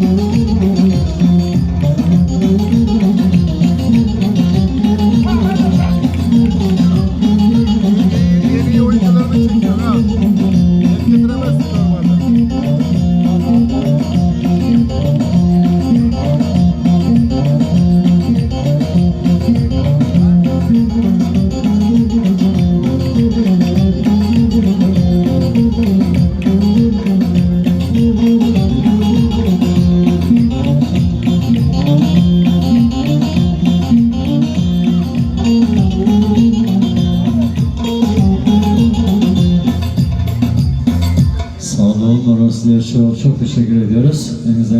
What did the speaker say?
Müzik Sağ olun. Orası için çok teşekkür ediyoruz. Elinize